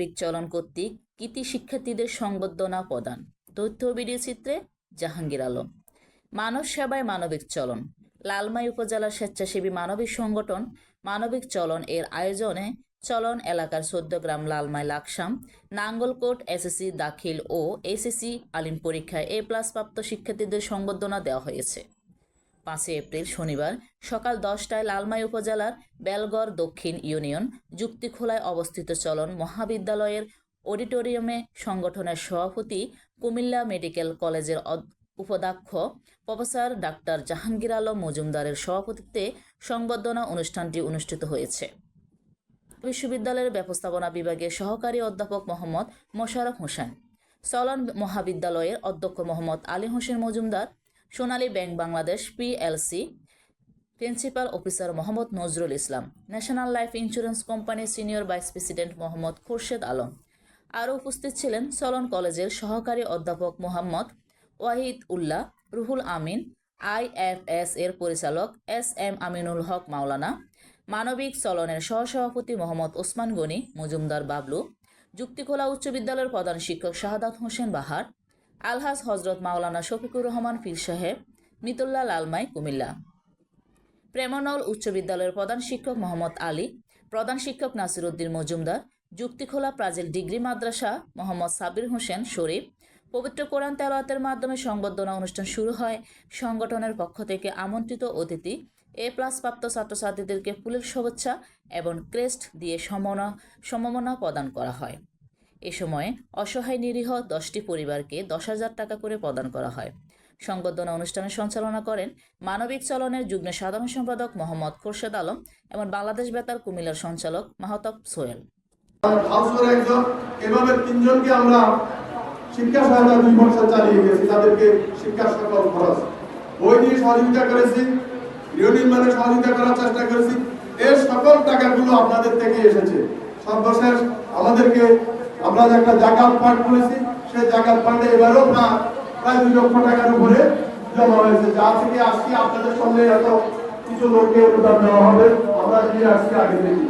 মানবিক চলন কর্তৃক কৃতি শিক্ষার্থীদের সংবর্ধনা প্রদান। তথ্য ভিডিও চিত্রে জাহাঙ্গীর আলম। মানব সেবায় মানবিক চলন। লালমাই উপজেলার স্বেচ্ছাসেবী মানবিক সংগঠন মানবিক চলন এর আয়োজনে চলন এলাকার গ্রাম লালমাই লাকসাম, নাঙ্গলকোট এসএসসি দাখিল ও এসএসসি আলিম পরীক্ষায় এ প্লাস প্রাপ্ত শিক্ষার্থীদের সংবর্ধনা দেওয়া হয়েছে। পাঁচই এপ্রিল শনিবার সকাল দশটায় লালমাই উপজেলার বেলগড় দক্ষিণ ইউনিয়ন যুক্তিখোলায় অবস্থিত চলন মহাবিদ্যালয়ের অডিটোরিয়ামে সংগঠনের সভাপতি কুমিল্লা মেডিকেল কলেজের উপাধ্যক্ষ প্রফেসর ডাক্তার জাহাঙ্গীর আলম মজুমদারের সভাপতিত্বে সংবর্ধনা অনুষ্ঠানটি অনুষ্ঠিত হয়েছে। বিশ্ববিদ্যালয়ের ব্যবস্থাপনা বিভাগের সহকারী অধ্যাপক মোহাম্মদ মোশারফ হোসেন, চলন মহাবিদ্যালয়ের অধ্যক্ষ Mohammad Ali Hossain Majumder Sonali Bank Bangladesh PLC principal officer Mohammad Nazrul Islam National Life Insurance কোম্পানির senior vice president Mohammad Khorshed Alam. আরও উপস্থিত ছিলেন চলন কলেজের সহকারী অধ্যাপক মোহাম্মদ ওয়াহিদ উল্লাহ, রুহুল আমিন আইএফএস এর পরিচালক এস এম আমিনুল হক মাওলানা, মানবিক চলনের সহসভাপতি মোহাম্মদ ওসমান গনি, মজুমদার বাবলু, যুক্তিখোলা উচ্চ বিদ্যালয়ের প্রধান শিক্ষক শাহাদাত হোসেন বাহার আলহাজ হজরত মাওলানা শফিকুর রহমান পীর সাহেব মিতুল্লাহ লালমাই কুমিল্লা। প্রেমনল উচ্চ বিদ্যালয়ের প্রধান শিক্ষক মোহাম্মদ আলী, প্রধান শিক্ষক নাসিরউদ্দিন মজুমদার, যুক্তিখোলা প্রাজেল ডিগ্রি মাদ্রাসা মোহাম্মদ সাবির হোসেন শরীফ, পবিত্র কোরআন তেলাওয়াতের মাধ্যমে সংবর্ধনা অনুষ্ঠান শুরু হয়। সংগঠনের পক্ষ থেকে আমন্ত্রিত অতিথি, এ প্লাস প্রাপ্ত ছাত্রছাত্রীদেরকে ফুলের শুভেচ্ছা এবং ক্রেস্ট দিয়ে সমনা সম্মাননা প্রদান করা হয়। সময়ে অসহায় নিরীহ দশটি পরিবারকে দশ হাজার টাকা করে প্রদান করা হয়। সংবর্ধনা অনুষ্ঠানের সঞ্চালনা করেন মানবিক চলনের যুগ্ম সাধারণ সম্পাদক মোহাম্মদ খোরশেদ আলম এবং বাংলাদেশ বেতার কুমিল্লার সঞ্চালক মাহতাব সোহেল। এভাবে তিনজনকে আমরা শিক্ষা সহায়তা দুই বছর চালিয়ে গেছি, তাদেরকে শিক্ষা সকল খরচ বই দিয়ে সহযোগিতা করেছি, গৃহ নির্মাণে সহযোগিতা করার চেষ্টা করেছি, এর সকল টাকাগুলো আপনাদের থেকে এসেছে। সর্বশেষ আমাদেরকে আমরা যে একটা জাকাত ফান্ড করেছি। সেই জাকাত ফান্ডে এবারও প্রায় দুই লক্ষ টাকার উপরে জমা হয়েছে। যা থেকে আজকে আপনাদের সঙ্গে এত কিছু লোককে অনুদান দেওয়া হবে। আমরা দিয়ে আজকে আগে দেখি